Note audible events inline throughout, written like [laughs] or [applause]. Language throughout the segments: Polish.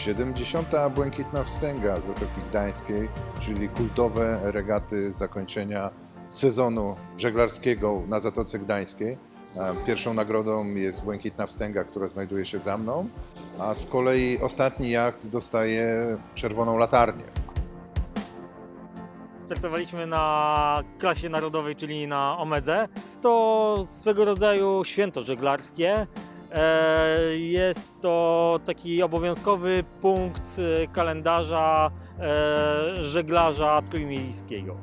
70. Błękitna Wstęga Zatoki Gdańskiej, czyli kultowe regaty zakończenia sezonu żeglarskiego na Zatoce Gdańskiej. E, Pierwszą nagrodą jest Błękitna Wstęga, która znajduje się za mną, a z kolei ostatni jacht dostaje czerwoną latarnię. Startowaliśmy na klasie narodowej, czyli na Omedze. To swego rodzaju święto żeglarskie. E, Jest to taki obowiązkowy punkt e, kalendarza e, żeglarza trójmiejskiego.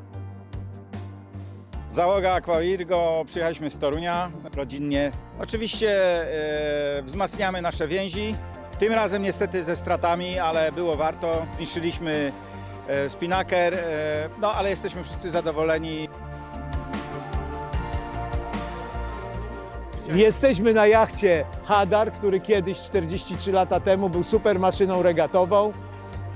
Załoga Aquawirgo, przyjechaliśmy z Torunia rodzinnie. Oczywiście wzmacniamy nasze więzi. Tym razem niestety ze stratami, ale było warto. Zniszczyliśmy spinaker, no ale jesteśmy wszyscy zadowoleni. Jesteśmy na jachcie Hadar, który kiedyś 43 lata temu był super maszyną regatową.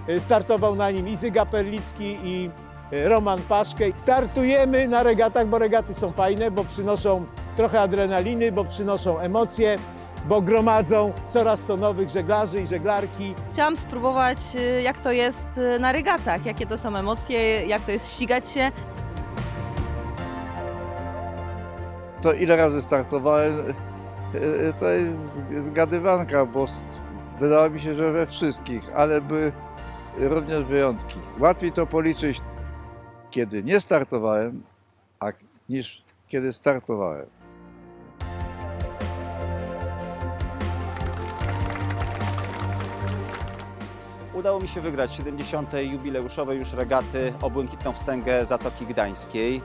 Y, Startował na nim Izyga Perlicki i y, Roman Paszkę. Startujemy na regatach, bo regaty są fajne, bo przynoszą trochę adrenaliny, bo przynoszą emocje, bo gromadzą coraz to nowych żeglarzy i żeglarki. Chciałam spróbować, y, jak to jest na regatach, jakie to są emocje, jak to jest ścigać się. To ile razy startowałem, e, e, to jest zgadywanka, bo wydało mi się, że we wszystkich, ale były również wyjątki. Łatwiej to policzyć, kiedy nie startowałem, a, niż kiedy startowałem. Udało mi się wygrać 70. jubileuszowe już regaty o Błękitną Wstęgę Zatoki Gdańskiej.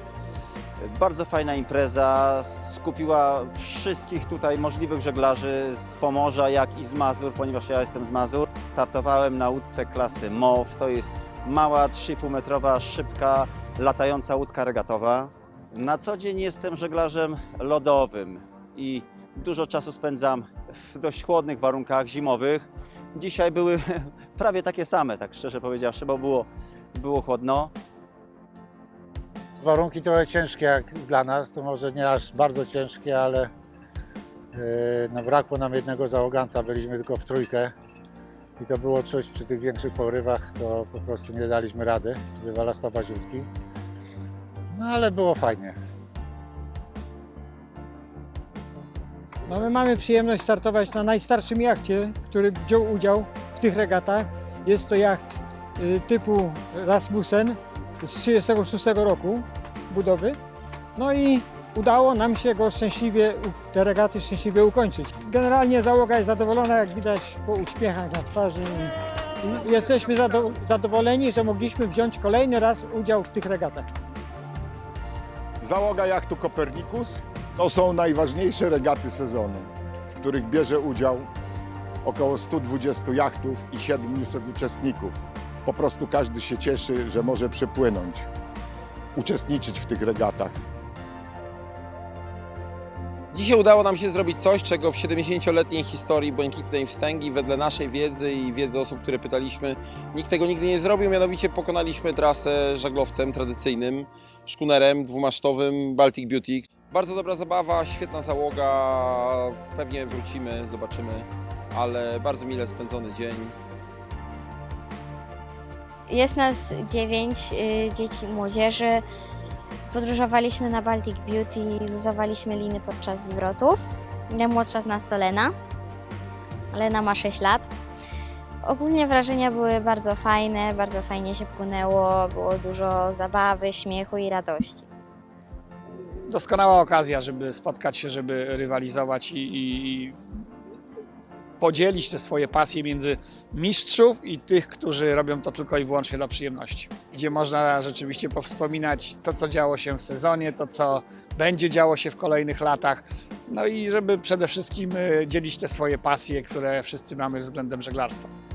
Bardzo fajna impreza, skupiła wszystkich tutaj możliwych żeglarzy z Pomorza, jak i z Mazur, ponieważ ja jestem z Mazur. Startowałem na łódce klasy MOW, to jest mała 3,5 metrowa, szybka, latająca łódka regatowa. Na co dzień jestem żeglarzem lodowym i dużo czasu spędzam w dość chłodnych warunkach zimowych. Dzisiaj były [laughs] prawie takie same, tak szczerze powiedziawszy, bo było, było chłodno. Warunki trochę ciężkie jak dla nas, to może nie aż bardzo ciężkie, ale yy, no brakło nam jednego załoganta, byliśmy tylko w trójkę i to było coś przy tych większych porywach, to po prostu nie daliśmy rady wywalastować łódki. No ale było fajnie. No my mamy przyjemność startować na najstarszym jachcie, który wziął udział w tych regatach. Jest to jacht y, typu Rasmussen z 1936 roku budowy. No i udało nam się go szczęśliwie, te regaty szczęśliwie ukończyć. Generalnie załoga jest zadowolona, jak widać po uśmiechach na twarzy. Jesteśmy zado- zadowoleni, że mogliśmy wziąć kolejny raz udział w tych regatach. Załoga jachtu Kopernikus to są najważniejsze regaty sezonu, w których bierze udział około 120 jachtów i 700 uczestników. Po prostu każdy się cieszy, że może przepłynąć, uczestniczyć w tych regatach. Dzisiaj udało nam się zrobić coś, czego w 70-letniej historii Błękitnej Wstęgi, wedle naszej wiedzy i wiedzy osób, które pytaliśmy, nikt tego nigdy nie zrobił. Mianowicie pokonaliśmy trasę żaglowcem tradycyjnym, szkunerem dwumasztowym Baltic Beauty. Bardzo dobra zabawa, świetna załoga, pewnie wrócimy, zobaczymy, ale bardzo mile spędzony dzień. Jest nas dziewięć y, dzieci i młodzieży. Podróżowaliśmy na Baltic Beauty, luzowaliśmy liny podczas zwrotów. Najmłodsza z nas to Lena. Lena ma 6 lat. Ogólnie wrażenia były bardzo fajne, bardzo fajnie się płynęło, było dużo zabawy, śmiechu i radości. Doskonała okazja, żeby spotkać się, żeby rywalizować i, i podzielić te swoje pasje między mistrzów i tych, którzy robią to tylko i wyłącznie dla przyjemności. Gdzie można rzeczywiście powspominać to, co działo się w sezonie, to, co będzie działo się w kolejnych latach. No i żeby przede wszystkim y, dzielić te swoje pasje, które wszyscy mamy względem żeglarstwa.